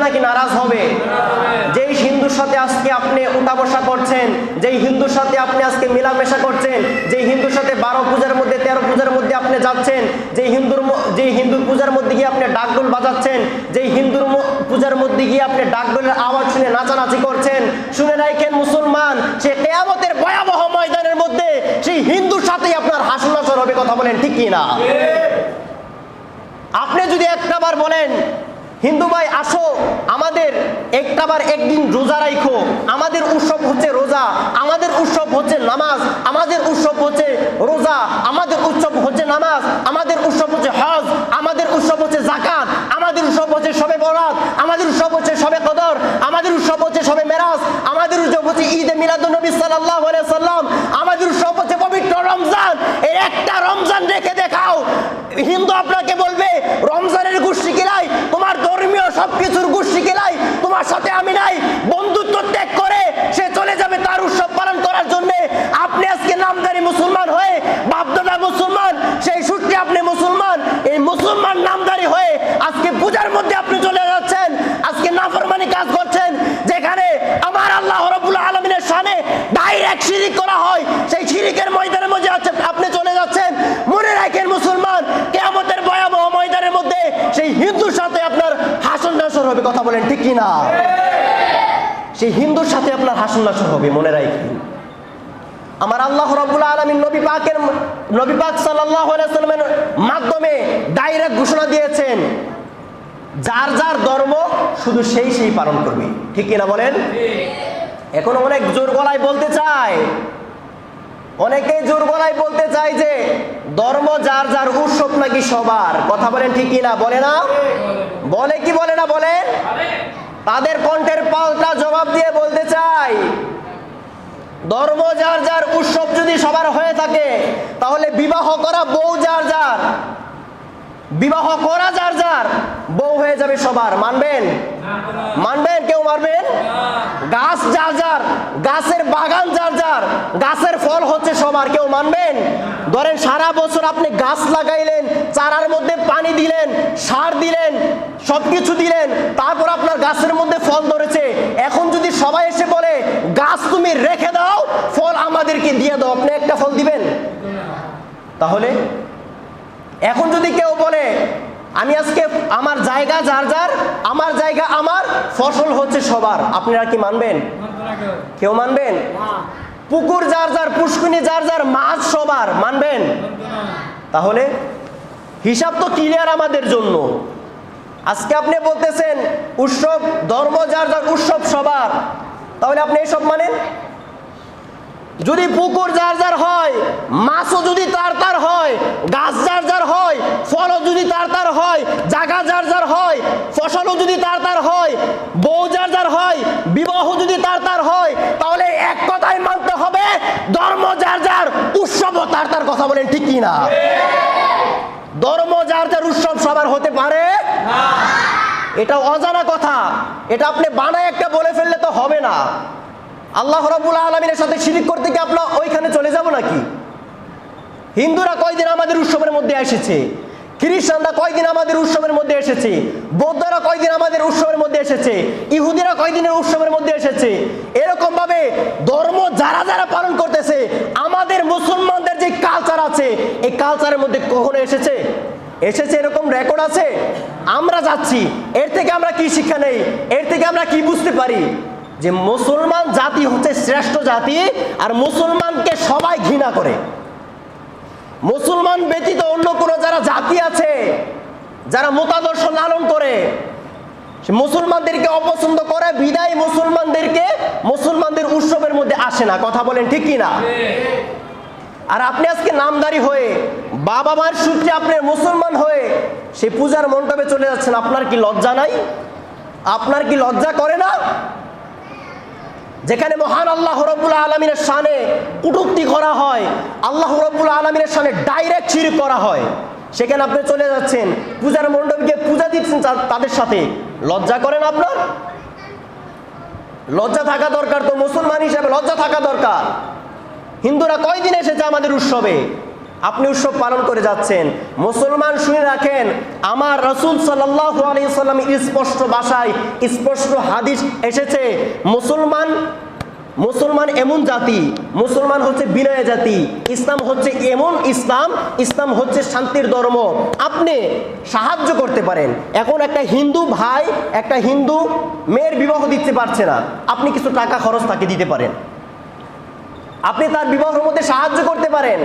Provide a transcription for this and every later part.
নাকি নারাজ হবে? যেই হিন্দুর সাথে আজকে আপনি উঠা বসা করছেন যেই হিন্দুর সাথে আপনি আজকে মেলামেশা করছেন যেই হিন্দুর সাথে বারো পূজার মধ্যে তেরো পূজার মধ্যে আপনি যাচ্ছেন যেই হিন্দুর যেই হিন্দুর পূজার মধ্যে গিয়ে আপনি ডাকডোল বাজাচ্ছেন যেই হিন্দুর পূজার মধ্যে গিয়ে আপনি ডাকডোলের আওয়াজ শুনে নাচানাচি করছেন শুনে রাখেন মুসলমান সে কেয়ামতের ভয়াবহ ময়দানের মধ্যে সেই হিন্দুর সাথেই আপনার হাসুন নাচর হবে কথা বলেন ঠিক কি না আপনি যদি একটাবার বলেন হিন্দু ভাই আসো আমাদের একটাবার একদিন রোজা রাখো আমাদের উৎসব হচ্ছে রোজা আমাদের উৎসব হচ্ছে নামাজ আমাদের উৎসব হচ্ছে রোজা আমাদের উৎসব হচ্ছে নামাজ আমাদের উৎসব হচ্ছে হজ আমাদের উৎসব হচ্ছে জাকাত আমাদের উৎসব হচ্ছে সবে বরাত আমাদের উৎসব হচ্ছে সবে কদর আমাদের উৎসব হচ্ছে সবে মেরাজ আমাদের উৎসব হচ্ছে ঈদে মিলাদুল নবী সাল্লাল্লাহু আলাইহি সাল্লাম আমাদের উৎসব হচ্ছে পবিত্র রমজান এই একটা রমজান রেখে দেখাও হিন্দু আপনাকে বলবে রমজানের গোষ্ঠী কিলাই সবকিছুর গোষ্ঠী কেলাই তোমার সাথে আমি নাই। বন্ধুত্ব ত্যাগ করে সে চলে যাবে তার উৎসব পালন করার জন্য। আপনি আজকে নামদারি মুসলমান হয়ে বাপদাদা মুসলমান সেই সূত্রে আপনি মুসলমান এই মুসলমান নামদারি হয়ে আজকে পূজার মধ্যে আপনি চলে যাচ্ছেন আজকে নাফরমানি কাজ করছেন যেখানে আমার আল্লাহ রবুল আলমিনের সামনে ডাইরেক্ট শিরিক করা হয় সেই শিরিকের ময়দানের মধ্যে আছে আপনি চলে যাচ্ছেন মনে রাখেন মুসলমান কেয়ামতের ভয়াবহ ময়দানের মধ্যে সেই হিন্দুর সাথে আপনার হাসন নাসর হবে কথা বলেন ঠিক কি না সেই হিন্দুর সাথে আপনার হাসন নাসর হবে, মনে রাখেন আমার আল্লাহ রব্বুল আলমিন নবী পাকের নবী পাক সাল্লামের মাধ্যমে ডাইরেক্ট ঘোষণা দিয়েছেন, যার যার ধর্ম শুধু সেই সেই পালন করবে। ঠিক কিনা বলেন? এখন অনেক জোর গলায় বলতে চায়। অনেকে জোর গলায় ধর্ম যার যার উৎসব নাকি সবার। কথা বলেন ঠিক কিনা? বলে না? বলে কি বলে না বলেন তাদের কণ্ঠের পাল্টা জবাব দিয়ে বলতে চাই, ধর্ম যার যার উৎসব যদি সবার হয়ে থাকে, তাহলে বিবাহ করা বউ যার যার, বিবাহ করা যার যার বউ হয়ে যাবে সবার। মানবেন? মানবেন? কেউ মারবেন গাছ যার যার, গাছের বাগান যার যার, গাছের ফল হচ্ছে সবার, কেউ মানবেন? ধরেন সারা বছর আপনি গাছ লাগাইলেন, চারার মধ্যে পানি দিলেন, সার দিলেন, সবকিছু দিলেন, তারপর আপনার গাছের মধ্যে ফল ধরেছে। এখন যদি সবাই এসে বলে, গাছ তুমি রেখে দাও, ফল আমাদেরকে দিয়ে দাও। আপনি একটা ফল দিবেন? তাহলে? এখন যদি কেউ বলে আমি আজকে আমার জায়গা যার যার, আমার জায়গা আমার, ফসল হচ্ছে সবার। আপনারা কি মানবেন? কেউ মানবেন? পুকুর যার যার, পুষ্কুনি যার যার, মাছ সবার। মানবেন? তাহলে হিসাব তো ক্লিয়ার আমাদের জন্য। আজকে আপনি বলতেছেন, উৎসব, ধর্ম যার যার, উৎসব সবার। তাহলে আপনি এসব মানেন? যদি পুকুর যার যার হয়, মাছও যদি তার তার হয়, গাছ হয়, ফলও যদি তার তার হয় জায়গা যার যার হয়, ফসলও যদি তার তার হয়, বউ যার যার হয়, বিবাহ যদি তার তার হয়, তাহলে এক কথাই মানতে হবে, ধর্ম যার যার, উৎসবও তার তার কথা বলেন, ঠিক কি না? ধর্ম যার যার, উৎসব সবার হতে পারে? এটা অজানা কথা। এটা আপনি বানায় একটা বলে ফেললে তো হবে না। আল্লাহ রবুল আলমিনের সাথে শিরিক করতে কি আপনার ওইখানে চলে যাব নাকি? হিন্দুরা কয়দিন আমাদের উৎসবের মধ্যে এসেছে? খ্রিস্টানরা কয়দিন আমাদের উৎসবের মধ্যে এসেছে? বৌদ্ধরা কয়দিন আমাদের উৎসবের মধ্যে এসেছে? ইহুদিরা কয়দিনের উৎসবের মধ্যে এসেছে? এরকম ভাবে ধর্ম যারা যারা পালন করতেছে, আমাদের মুসলমানদের যে কালচার আছে, এই কালচারের মধ্যে কখনো এসেছে? এসেছে এরকম রেকর্ড আছে? আমরা যাচ্ছি, এর থেকে আমরা কি শিক্ষা নেই? এর থেকে আমরা কি বুঝতে পারি? যে মুসলমান জাতি হচ্ছে শ্রেষ্ঠ জাতি আর মুসলমানকে সবাই ঘৃণা করে। মুসলমান ব্যতীত অন্য কোনো যারা জাতি আছে, যারা মতাদর্শ লালন করে, সে মুসলমানদেরকে অপছন্দ করে, বিদায় মুসলমানদেরকে মুসলমানদের উৎসবের মধ্যে আসে না। কথা বলেন ঠিক কি না আর আপনি আজকে নামদারি হয়ে বাবা মায়ের সূত্রে আপনি মুসলমান হয়ে, সেই পূজার মণ্ডপে চলে যাচ্ছেন, আপনার কি লজ্জা নাই? আপনার কি লজ্জা করে না? যেখানে মহান আল্লাহ রব্বুল আলমিনের সানে কুটুক্তি করা হয়, আল্লাহ রব্বুল আলমিনের সানে ডাইরেক্ট চির করা হয়। সেখানে আপনি চলে যাচ্ছেন, পূজার মণ্ডপকে পূজা দিচ্ছেন তাদের সাথে। লজ্জা করেন আপনার? লজ্জা থাকা দরকার তো মুসলমান হিসাবে, লজ্জা থাকা দরকার। হিন্দুরা কয়দিন এসেছে আমাদের উৎসবে? আপনি উৎসব পালন করে যাচ্ছেন। মুসলমান শুনে রাখেন, আমার রসুল আলাইসাল্লাম স্পষ্ট ভাষায় স্পষ্ট হাদিস এসেছে, মুসলমান মুসলমান এমন জাতি, মুসলমান হচ্ছে বিনয় জাতি, ইসলাম হচ্ছে এমন ইসলাম ইসলাম হচ্ছে শান্তির ধর্ম। আপনি সাহায্য করতে পারেন। এখন একটা হিন্দু ভাই, একটা হিন্দু মেয়ের বিবাহ দিতে পারছে না, আপনি কিছু টাকা খরচ তাকে দিতে পারেন। আপনি তার বিবাহের মধ্যে সাহায্য করতে পারেন।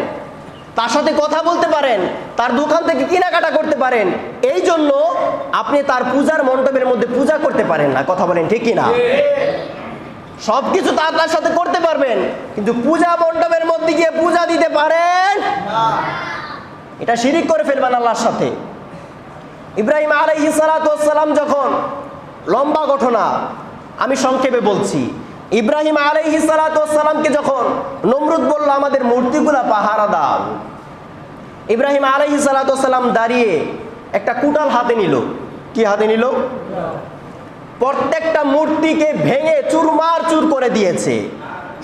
তার সাথে কথা বলতে পারেন, তার দোকান থেকে কেনাকাটা করতে পারেন, এই জন্য আপনি তার পূজার মণ্ডপের মধ্যে পূজা করতে পারেন না, কথা বলেন ঠিক কিনা? সব কিছু তার তার সাথে করতে পারবেন, কিন্তু পূজা মণ্ডপের মধ্যে গিয়ে পূজা দিতে পারেন? এটা শিরিক করে ফেলবেন আল্লাহর সাথে। ইব্রাহিম আলাইহি সালাম যখন লম্বা ঘটনা, আমি সংক্ষেপে বলছি ইব্রাহিম আলাইহি সালামকে যখন নমরুদ বলল, আমাদের মূর্তিগুলা পাহারা দাও। ইব্রাহিম আলাইহি সালাম দাঁড়িয়ে একটা কুটাল হাতে নিল। কি হাতে নিল? প্রত্যেকটা মূর্তিকে ভেঙে চুরমার চুর করে দিয়েছে।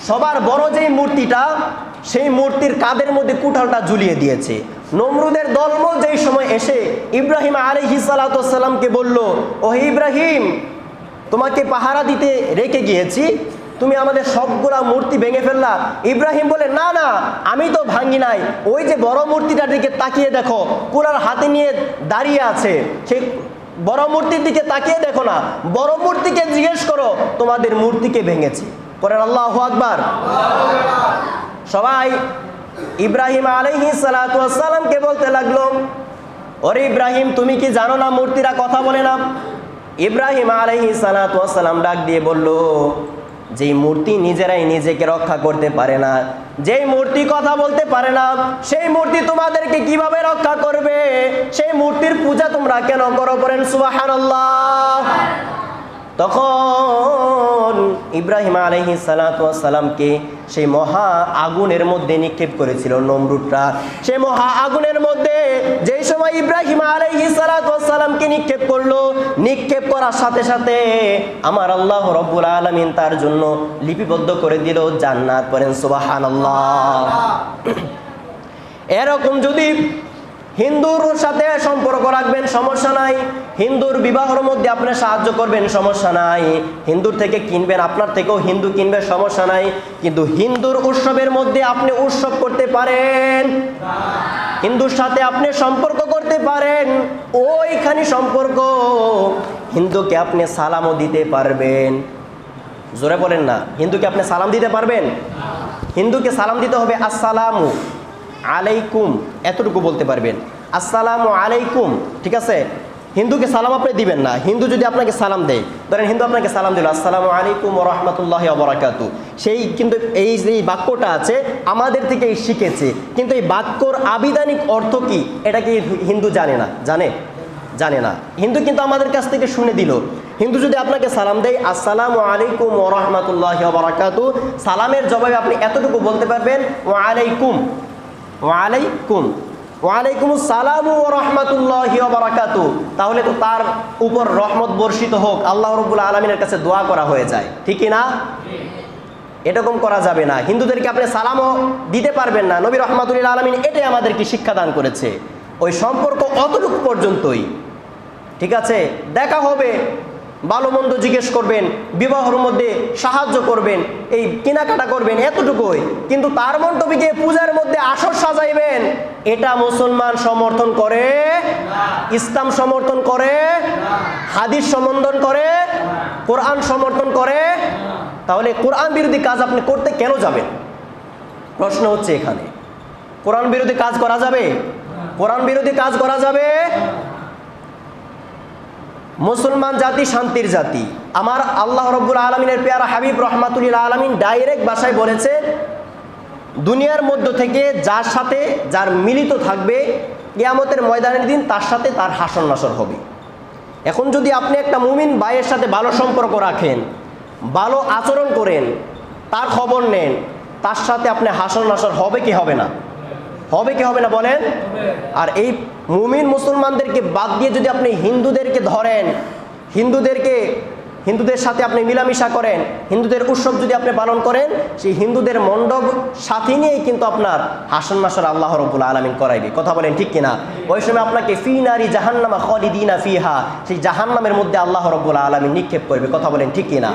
সবার বড় যেই মূর্তিটা, সেই মূর্তির কাদের মধ্যে কুঠালটা ঝুলিয়ে দিয়েছে। নমরুদের দলম যেই সময় এসে ইব্রাহিম আলহি সালাতামকে বলল ও ইব্রাহিম তোমাকে পাহারা দিতে রেখে গিয়েছি। তুমি আমাদের সবগুলা মূর্তি ভেঙে ফেললা। ইব্রাহিম বলে, না না, আমি তো ভাঙ্গি নাই। ওই যে বড় মূর্তিটার দিকে তাকিয়ে দেখো, কুলার হাতে নিয়ে দাঁড়িয়ে আছে। সেই বড় মূর্তির দিকে তাকিয়ে দেখো না, বড় মূর্তিকে জিজ্ঞেস করো, তোমাদের মূর্তিকে ভেঙেছি? করেন আল্লাহ আকবার। সবাই ইব্রাহিম আলহি সালাতামকে বলতে লাগল, ওরে ইব্রাহিম, তুমি কি জানো না মূর্তিরা কথা বলে না? ইব্রাহিম আলহি সালাতাম ডাক দিয়ে বলল, যেই মূর্তি নিজেরাই নিজেকে রক্ষা করতে পারে না, যেই মূর্তি কথা বলতে পারে না, সেই মূর্তি তোমাদেরকে কীভাবে রক্ষা করবে? সেই মূর্তির পূজা তোমরা কেন করো করেন তখন ইব্রাহিম আলহি সালাতামকে সেই মহা আগুনের মধ্যে নিক্ষেপ করেছিল নমরুদটা সেই মহা আগুনের মধ্যে যেই সময় ইব্রাহিম আলহি সালাতামকে নিক্ষেপ করল নিক্ষেপ করার সাথে সাথে আমার আল্লাহ রব্বুল আলমিন তার জন্য লিপিবদ্ধ করে দিল, জান্নাত করেন সুবাহান আল্লাহ এরকম যদি হিন্দুর সাথে সম্পর্ক রাখবেন, সমস্যা নাই। হিন্দুর বিবাহর মধ্যে আপনি সাহায্য করবেন, সমস্যা নাই। হিন্দুর থেকে কিনবেন, আপনার থেকেও হিন্দু কিনবে, সমস্যা নাই। কিন্তু হিন্দুর উৎসবের মধ্যে আপনি উৎসব করতে পারেন। হিন্দুর সাথে আপনি সম্পর্ক করতে পারেন। ওইখানে সম্পর্ক। হিন্দুকে আপনি সালামও দিতে পারবেন। জোরে বলেন না, হিন্দুকে আপনি সালাম দিতে পারবেন? হিন্দুকে সালাম দিতে হবে, আসসালামু। আলাইকুম, এতটুকু বলতে পারবেন। আসসালামু আলাইকুম, ঠিক আছে? হিন্দুকে সালাম আপনি দিবেন না। হিন্দু যদি আপনাকে সালাম দেয়, ধরেন হিন্দু আপনাকে সালাম দিল, আসসালামু আলাইকুম রহমতুল্লাহ বরাকাতু। সেই কিন্তু এই যে বাক্যটা আছে, আমাদের থেকে শিখেছে। কিন্তু এই বাক্যর আবিধানিক অর্থ কি, এটা কি হিন্দু জানে না? জানে? জানে না। হিন্দু কিন্তু আমাদের কাছ থেকে শুনে দিল। হিন্দু যদি আপনাকে সালাম দেয়, আসসালামু আলাইকুম রহমতুল্লাহ বারাকাতু। সালামের জবাবে আপনি এতটুকু বলতে পারবেন ও আলাইকুম। ওয়ালাইকুম। ওয়ালাইকুম সালাম ও রহমতুল্লাহ বারাকাতু তাহলে তো তার উপর রহমত বর্ষিত হোক, আল্লাহ রবুল আলমিনের কাছে দোয়া করা হয়ে যায়। ঠিকই না? এরকম করা যাবে না। হিন্দুদেরকে আপনি সালামও দিতে পারবেন না। নবী রহমাতুল্লাহ আলমিন এটাই আমাদেরকে শিক্ষাদান করেছে। ওই সম্পর্ক অতটুকু পর্যন্তই। ঠিক আছে? দেখা হবে ভালো মন্দ জিজ্ঞেস করবেন, বিবাহর মধ্যে সাহায্য করবেন, এই কেনাকাটা করবেন, এতটুকুই। কিন্তু তার মণ্ডপে গিয়ে পূজার মধ্যে আসর সাজাইবেন। এটা মুসলমান সমর্থন করে, ইসলাম সমর্থন করে, হাদিস সমর্থন করে, কোরআন সমর্থন করে। তাহলে কোরআন বিরোধী কাজ আপনি করতে কেন যাবেন? প্রশ্ন হচ্ছে এখানে। কোরআন বিরোধী কাজ করা যাবে? কোরআন বিরোধী কাজ করা যাবে? মুসলমান জাতি, শান্তির জাতি। আমার আল্লাহ রব্বুল আলমিনের পেয়ারা হাবিব রহমাতুল্লাহ আলমিন ডাইরেক্ট বাসায় বলেছে, দুনিয়ার মধ্য থেকে যার সাথে যার মিলিত থাকবে, কিয়ামতের ময়দানের দিন তার সাথে তার হাসন নাসর হবে। এখন যদি আপনি একটা মুমিন ভাইয়ের সাথে ভালো সম্পর্ক রাখেন, ভালো আচরণ করেন, তার খবর নেন, তার সাথে আপনি হাসন নাসর হবে কি হবে না? হবে কি হবে না বলেন? আর এই মুমিন মুসলমানদেরকে বাদ দিয়ে যদি আপনি হিন্দুদেরকে ধরেন, হিন্দুদেরকে, হিন্দুদের সাথে আপনি মিলামিশা করেন, হিন্দুদের উৎসব যদি আপনি পালন করেন, সেই হিন্দুদের মণ্ডপ সাথে নিয়েই কিন্তু আপনার হাসন মাসর আল্লাহ রব্বুল আলমিন করাইবে। কথা বলেন ঠিক কিনা? ওই সময় আপনাকে ফি নারী জাহান্নামা খলিদিনা ফিহা, সেই জাহান্নামের মধ্যে আল্লাহ রব্বুল আলমিন নিক্ষেপ করবে। কথা বলেন ঠিক কিনা?